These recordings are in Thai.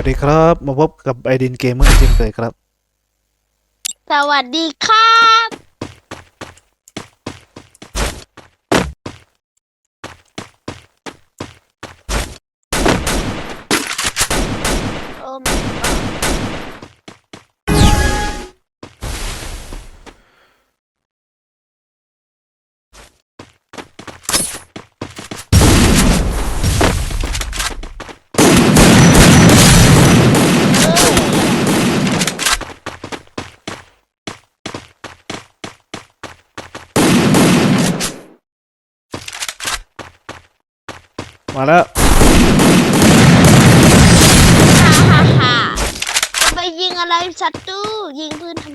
วัสดีครับ มาพบกับไอดินเกมเมอร์เช่นเคยครับ สวัสดีครับ โอ้ มาแล้วฮ่าฮ่าฮ่าจะไปยิงอะไรศัตรูยิงพื้นฐ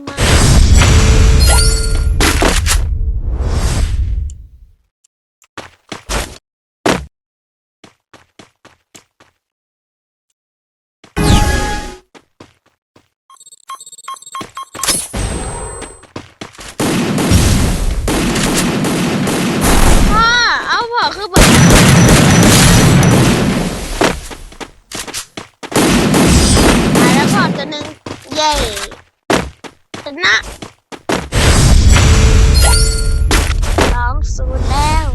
ย้ชนะสองศูนย์แล้ว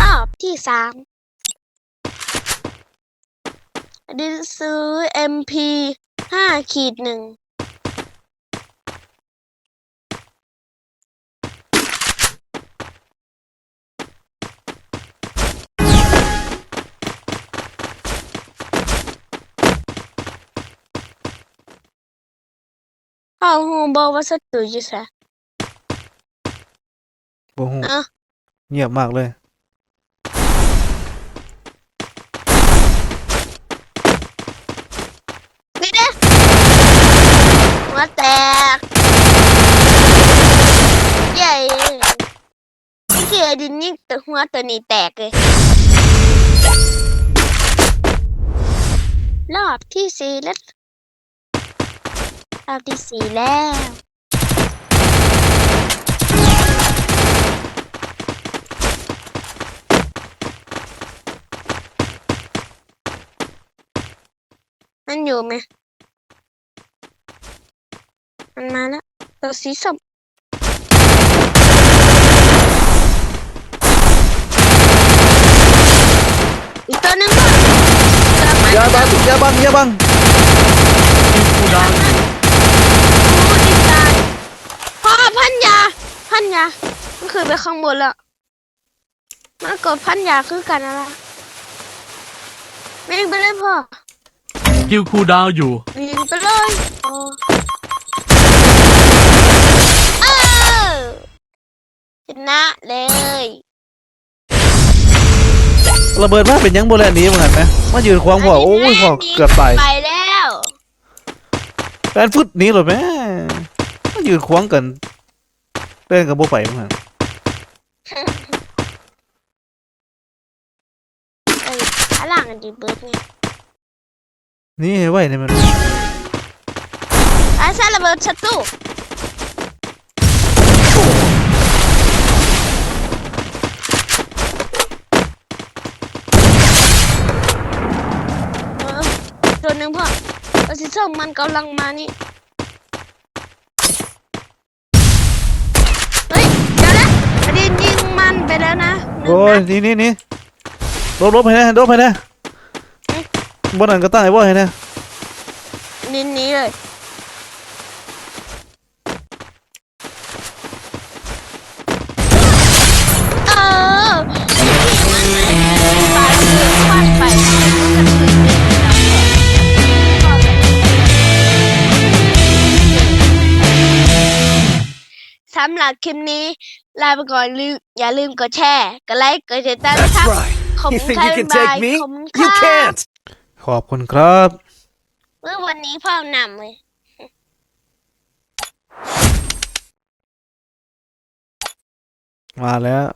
รอบที่สามดินซื้อ MP ห้าขีดหนึ่ง ฮูบอกว่าศัตรูอยู่แซ่โอ้โหอะเงียบมากเลยนี่เด้หัวแตกใหญ่เกียดินยิ่งตัวหัวตัวนี้แตกเลย รอบที่สี่แล้ว รอบที่สี่แล้วมันอยู่ไหมมันมาแล้วตัวสีส้มอีกตัวหนึงก็กลับมาอย่าบังอย่าบังอย่าบัง กูดัง โอ้ดีใจพ่อพันยา พันยามันคือไปข้างบนแล้วมันกดพันยาคือกันอะไรวิ่งไปเลยพ่อกิลคูลดาวน์อยู่วิ่งไปเลยโอ้เออชนะเลยระเบิดมาเป็นยังโบแลนด์นี้เหมือนกันไหมมายืนควางพ่อโอ้ยพ่อเกือบตายไปแล้วแลนฟึดหนี้หรอแม่มายืนควางกัน เล่นกับโบไปเหมือนกันเอ้ยข้างหลังอันดีเบิร์ดไงนี่ไว้เนี่ยมันอาซาระเบิดศัตรูเออตัวหนึ่งพ่อตัวสีส้มมันกำลังมานี่ เฮ้ย เดี๋ยวนะอดินยิงมัน ไปแล้วนะหนึ่งโอ้ยนัดนี่นี่นี่ลบลบให้แน่ลบให้แน่บนนั้นก็ตั้งไอ้บ่ให้แน่นินนี้เลยำหรับคลิปนี้ลาไปก่อนลืมอย่าลืมกดแชร์กดไลค์กดติดตามนะครับขอบ You คุณ think ค่ะ you can บ๊ายบาย take me? ขอบคุณ You ค่ะ can't! ขอบคุณครับ เมื่อวันนี้พ่อนำเลยมาแล้ว